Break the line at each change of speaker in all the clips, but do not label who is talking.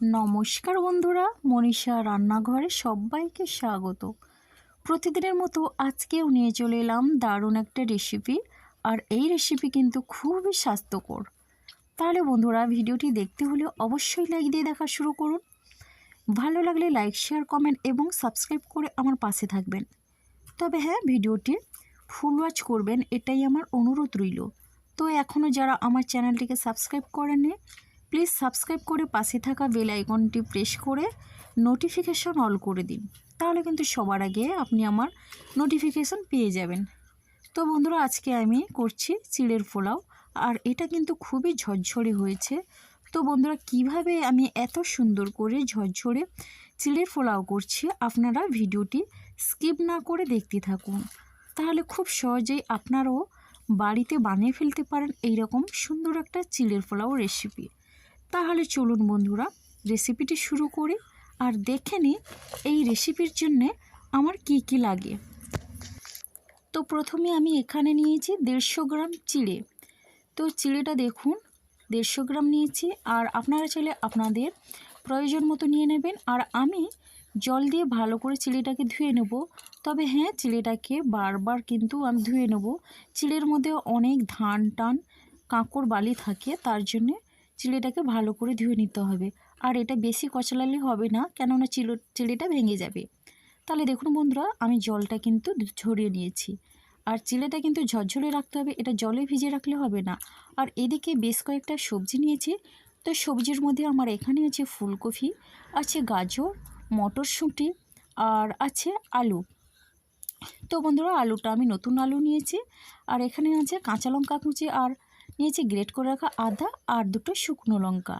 নমস্কার বন্ধুরা, মনীষা রান্নাঘরে সবাইকে স্বাগত। প্রতিদিনের মতো আজকেও নিয়ে চলে এলাম দারুণ একটা রেসিপি আর এই রেসিপি কিন্তু খুবই স্বাস্থ্যকর। তাহলে বন্ধুরা, ভিডিওটি দেখতে হলে অবশ্যই লাইক দিয়ে দেখা শুরু করুন। ভালো লাগলে লাইক শেয়ার কমেন্ট এবং সাবস্ক্রাইব করে আমার পাশে থাকবেন। তবে হ্যাঁ ভিডিওটি ফুল ওয়াচ করবেন, এটাই আমার অনুরোধ রইল। তো এখনও যারা আমার চ্যানেলটিকে সাবস্ক্রাইব করেননি প্লিজ সাবস্ক্রাইব করে পাশে থাকা বেল আইকনটি প্রেস করে নোটিফিকেশন অল করে দিন। তাহলে কিন্তু সবার আগে আপনি আমার নোটিফিকেশন পেয়ে যাবেন। তো বন্ধুরা, আজকে আমি করছি চিড়ের পোলাও, আর এটা কিন্তু খুবই ঝরঝরে হয়েছে। তো বন্ধুরা, কীভাবে আমি এত সুন্দর করে ঝরঝরে চিড়ের পোলাও করছি আপনারা ভিডিওটি স্কিপ না করে দেখতে থাকুন। তাহলে খুব সহজেই আপনারাও বাড়িতে বানিয়ে ফেলতে পারেন এইরকম সুন্দর একটা চিড়ের পোলাও রেসিপি তাহলে চলুন বন্ধুরা রেসিপিটি শুরু করি আর দেখে নিই এই রেসিপির জন্যে আমার কি কি লাগে। তো প্রথমে আমি এখানে নিয়েছি দেড়শো গ্রাম চিড়ে। তো চিড়েটা দেখুন, দেড়শো গ্রাম নিয়েছি আর আপনারা চাইলে আপনাদের প্রয়োজন মতো নিয়ে নেবেন। আর আমি জল দিয়ে ভালো করে চিড়েটাকে ধুয়ে নেব। তবে হ্যাঁ চিড়েটাকে বারবার কিন্তু আমি ধুয়ে নেব। চিড়ের মধ্যে অনেক ধান টান কাঁকড় বালি থাকে, তার জন্যে চিড়েটাকে ভালো করে ধুয়ে নিতে হবে। আর এটা বেশি কচলালে হবে না, কেননা চিলো চিড়েটা ভেঙে যাবে। তাহলে দেখুন বন্ধুরা, আমি জলটা কিন্তু ঝরিয়ে নিয়েছি। আর চিড়েটা কিন্তু ঝরঝরে রাখতে হবে, এটা জলে ভিজে রাখলে হবে না। আর এদিকে বেশ কয়েকটা সবজি নিয়েছি, তো সবজির মধ্যে আমার এখানে আছে ফুলকপি, আছে গাজর, মটরশুঁটি, আর আছে আলু। তো বন্ধুরা, আলুটা আমি নতুন আলু নিয়েছি, আর এখানে আছে কাঁচা লঙ্কা কুচি, আর নিয়েছি গ্রেট করে রাখা আদা আর দুটো শুকনো লঙ্কা।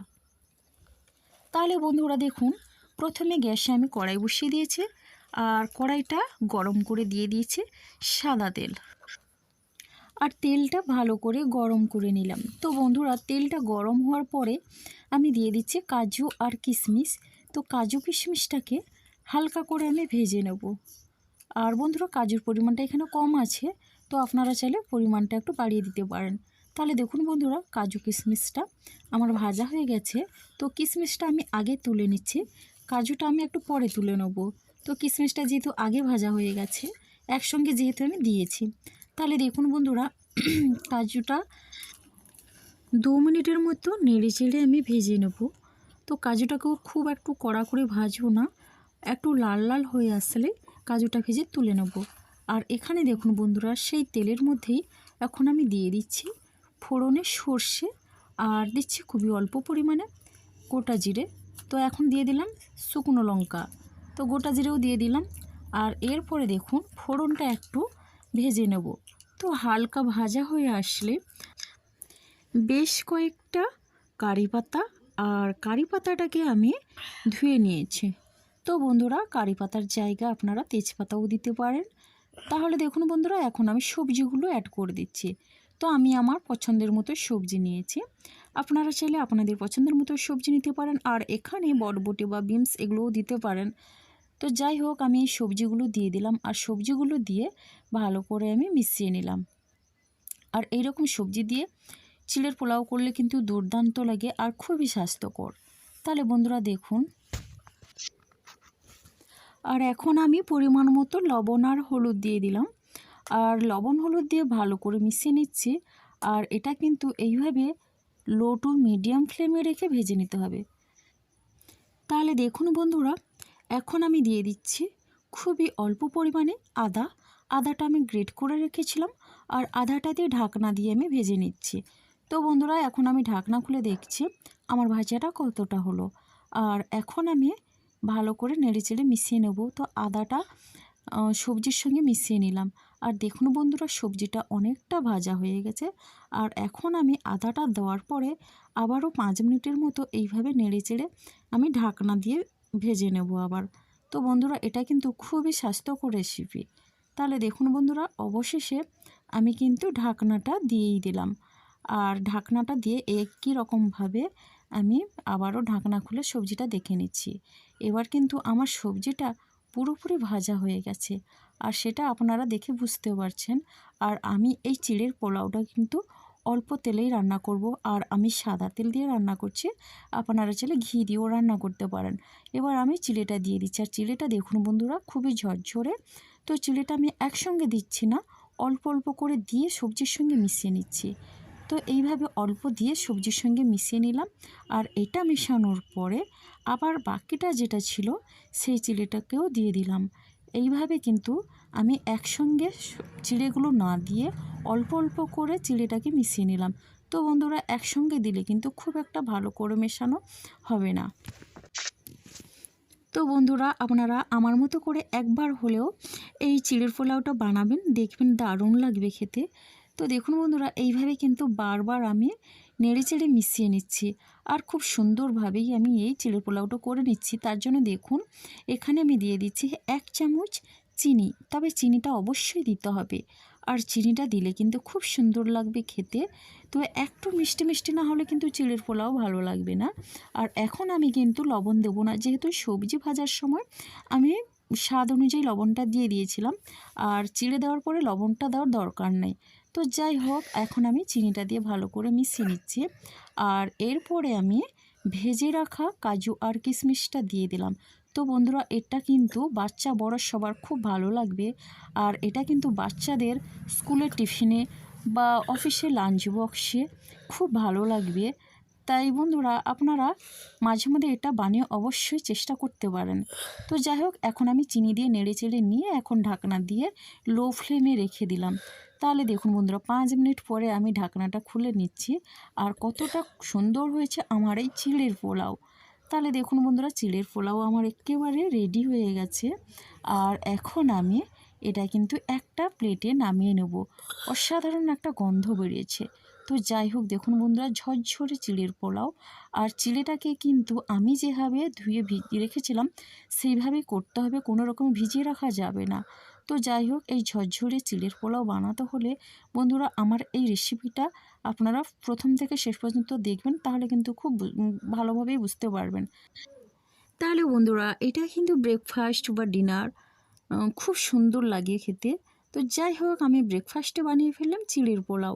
তাহলে বন্ধুরা দেখুন, প্রথমে গ্যাসে আমি কড়াই বসিয়ে দিয়েছি আর কড়াইটা গরম করে দিয়ে দিয়েছি সাদা তেল। আর তেলটা ভালো করে গরম করে নিলাম। তো বন্ধুরা, তেলটা গরম হওয়ার পরে আমি দিয়ে দিচ্ছি কাজু আর কিশমিশ। তো কাজু কিশমিশটাকে হালকা করে আমি ভেজে নেব। আর বন্ধুরা, কাজুর পরিমাণটা এখানে কম আছে, তো আপনারা চাইলে পরিমাণটা একটু বাড়িয়ে দিতে পারেন। তাহলে দেখুন বন্ধুরা, কাজু কিশমিশটা আমার ভাজা হয়ে গেছে। তো কিশমিশটা আমি আগে তুলে নিচ্ছি। কাজুটা আমি একটু পরে তুলে নেব। তো কিশমিশটা যেহেতু আগে ভাজা হয়ে গেছে, একসঙ্গে যেহেতু আমি দিয়েছি। তাহলে দেখুন বন্ধুরা, কাজুটা দু মিনিটের মতো নেড়ে চেড়ে আমি ভেজে নেব। তো কাজুটাকেও খুব একটু কড়া করে ভাজবো না, একটু লাল লাল হয়ে আসলে কাজুটা ভেজে তুলে নেব। আর এখানে দেখুন বন্ধুরা, সেই তেলের মধ্যেই এখন আমি দিয়ে দিচ্ছি ফোড়নে সর্ষে আর দিচ্ছি খুবই অল্প পরিমাণে গোটা জিরে। তো এখন দিয়ে দিলাম শুকনো লঙ্কা। তো গোটা জিরেও দিয়ে দিলাম। আর এরপরে দেখুন ফোড়নটা একটু ভেজে নেব। তো হালকা ভাজা হয়ে আসলে বেশ কয়েকটা কারি পাতা আর কারি পাতাটাকে আমি ধুয়ে নিয়েছি। তো বন্ধুরা কারি পাতার জায়গা আপনারা তেজপাতাও দিতে পারেন। তাহলে দেখুন বন্ধুরা এখন আমি সবজিগুলো অ্যাড করে দিচ্ছি। তো আমি আমার পছন্দের মতো সবজি নিয়েছি। আপনারা চাইলে আপনাদের পছন্দের মতো সবজি নিতে পারেন আর এখানে বটবটি বা বিনস এগুলোও দিতে পারেন। তো যাই হোক, আমি এই সবজিগুলো দিয়ে দিলাম আর সবজিগুলো দিয়ে ভালো করে আমি মিশিয়ে নিলাম। আর এইরকম সবজি দিয়ে চিলের পোলাও করলে কিন্তু দুর্দান্ত লাগে আর খুবই স্বাস্থ্যকর। তাহলে বন্ধুরা দেখুন। আর এখন আমি পরিমাণ মতো লবণ আর হলুদ দিয়ে দিলাম। আর লবণ হলুদ দিয়ে ভালো করে মিশিয়ে নিচ্ছি। আর এটা কিন্তু এইভাবে লো টু মিডিয়াম ফ্লেমে রেখে ভেজে নিতে হবে। তাহলে দেখুন বন্ধুরা, এখন আমি দিয়ে দিচ্ছি খুবই অল্প পরিমাণে আদা। আদাটা আমি গ্রেট করে রেখেছিলাম আর আদাটা দিয়ে ঢাকনা দিয়ে আমি ভেজে নিচ্ছি। তো বন্ধুরা, এখন আমি ঢাকনা খুলে দেখছি আমার ভাজাটা কতটা হলো। আর এখন আমি ভালো করে নেড়ে চেড়ে মিশিয়ে নেব। তো আদাটা সবজির সঙ্গে মিশিয়ে নিলাম। আর দেখুন বন্ধুরা, সবজিটা অনেকটা ভাজা হয়ে গেছে। আর এখন আমি আদাটা দেওয়ার পরে আবারও পাঁচ মিনিটের মতো এইভাবে নেড়ে চেড়ে আমি ঢাকনা দিয়ে ভেজে নেব আবার। তো বন্ধুরা, এটা কিন্তু খুবই স্বাস্থ্যকর রেসিপি তাহলে দেখুন বন্ধুরা, অবশেষে আমি কিন্তু ঢাকনাটা দিয়েই দিলাম। আর ঢাকনাটা দিয়ে একই রকমভাবে আমি আবারও ঢাকনা খুলে সবজিটা দেখে নিচ্ছি। এবার কিন্তু আমার সবজিটা পুরোপুরি ভাজা হয়ে গেছে। আর সেটা আপনারা দেখে বুঝতে পারছেন। আর আমি এই চিড়ের পোলাওটা কিন্তু অল্প তেলেই রান্না করব আর আমি সাদা তেল দিয়ে রান্না করছি। আপনারা চাইলে ঘি দিয়েও রান্না করতে পারেন। এবার আমি চিলেটা দিয়ে দিচ্ছি। আর চিলেটা দেখুন বন্ধুরা, খুবই ঝরঝরে। তো চিলেটা আমি একসঙ্গে দিচ্ছি না, অল্প অল্প করে দিয়ে সবজির সঙ্গে মিশিয়ে নিচ্ছি। তো এইভাবে অল্প দিয়ে সবজির সঙ্গে মিশিয়ে নিলাম আর এটা মেশানোর পরে আবার বাকিটা যেটা ছিল সেই চিলেটাকেও দিয়ে দিলাম। এইভাবে কিন্তু আমি একসঙ্গে চিড়েগুলো না দিয়ে অল্প অল্প করে চিড়েটাকে মিশিয়ে নিলাম। তো বন্ধুরা, একসঙ্গে দিলে কিন্তু খুব একটা ভালো করে মেশানো হবে না। তো বন্ধুরা, আপনারা আমার মতো করে একবার হলেও এই চিড়ের পোলাওটা বানাবেন, দেখবেন দারুণ লাগবে খেতে। তো দেখুন বন্ধুরা, এইভাবে কিন্তু বারবার আমি নেড়ে চেড়ে মিশিয়ে নিচ্ছি। আর খুব সুন্দরভাবেই আমি এই চিড়ের পোলাওটা করে নিচ্ছি। তার জন্য দেখুন, এখানে আমি দিয়ে দিচ্ছি এক চামচ চিনি। তবে চিনিটা অবশ্যই দিতে হবে। আর চিনিটা দিলে কিন্তু খুব সুন্দর লাগবে খেতে। তো একটু মিষ্টি মিষ্টি না হলে কিন্তু চিড়ের পোলাও ভালো লাগবে না। আর এখন আমি কিন্তু লবণ দেবো না। যেহেতু সবজি ভাজার সময় আমি স্বাদ অনুযায়ী লবণটা দিয়ে দিয়েছিলাম। আর চিড়ে দেওয়ার পরে লবণটা দেওয়ার দরকার নেই। তো যাই হোক, এখন আমি চিনিটা দিয়ে ভালো করে মিশিয়ে নিচ্ছি। আর এরপরে আমি ভেজে রাখা কাজু আর কিশমিশটা দিয়ে দিলাম। তো বন্ধুরা, এটা কিন্তু বাচ্চা বড় সবার খুব ভালো লাগবে। আর এটা কিন্তু বাচ্চাদের স্কুলের টিফিনে বা অফিসে লাঞ্চ বক্সে খুব ভালো লাগবে। তাই বন্ধুরা, আপনারা মাঝে মধ্যে এটা বানিয়ে অবশ্যই চেষ্টা করতে পারেন। তো যাই হোক, এখন আমি চিনি দিয়ে নেড়ে চেড়ে নিয়ে এখন ঢাকনা দিয়ে লো ফ্লেমে রেখে দিলাম। তাহলে দেখুন বন্ধুরা, পাঁচ মিনিট পরে আমি ঢাকনাটা খুলে নিচ্ছি। আর কতটা সুন্দর হয়েছে আমার এই চিড়ের পোলাও। তাহলে দেখুন বন্ধুরা চিড়ের পোলাও আমার একেবারে রেডি হয়ে গেছে। আর এখন আমি এটা কিন্তু একটা প্লেটে নামিয়ে নেব। অসাধারণ একটা গন্ধ বেরিয়েছে। তো যাই হোক, দেখুন বন্ধুরা, ঝরঝরে চিড়ের পোলাও। আর চিড়েটাকে কিন্তু আমি যেভাবে ধুয়ে ভিজিয়ে রেখেছিলাম, সেইভাবেই করতে হবে, কোনো রকম ভিজিয়ে রাখা যাবে না। তো যাই হোক, এই ঝরঝরে চিড়ের পোলাও বানাতে হলে বন্ধুরা, আমার এই রেসিপিটা আপনারা প্রথম থেকে শেষ পর্যন্ত দেখবেন, তাহলে কিন্তু খুব ভালোভাবেই বুঝতে পারবেন। তাহলে বন্ধুরা, এটা কিন্তু ব্রেকফাস্ট বা ডিনার খুব সুন্দর লাগে খেতে। তো যাই হোক, আমি ব্রেকফাস্টে বানিয়ে ফেললাম চিড়ের পোলাও।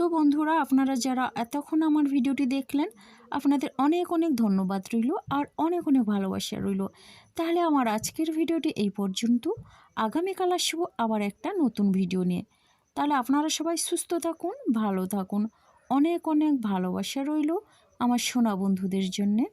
তো বন্ধুরা, আপনারা যারা এতক্ষণ আমার ভিডিওটি দেখলেন, আপনাদের অনেক অনেক ধন্যবাদ রইল আর অনেক অনেক ভালোবাসা রইল। তাহলে আমার আজকের ভিডিওটি এই পর্যন্ত। আগামীকাল আসব আবার একটা নতুন ভিডিও নিয়ে। তাহলে আপনারা সবাই সুস্থ থাকুন, ভালো থাকুন। অনেক অনেক ভালোবাসা রইল আমার সোনা বন্ধুদের জন্যে।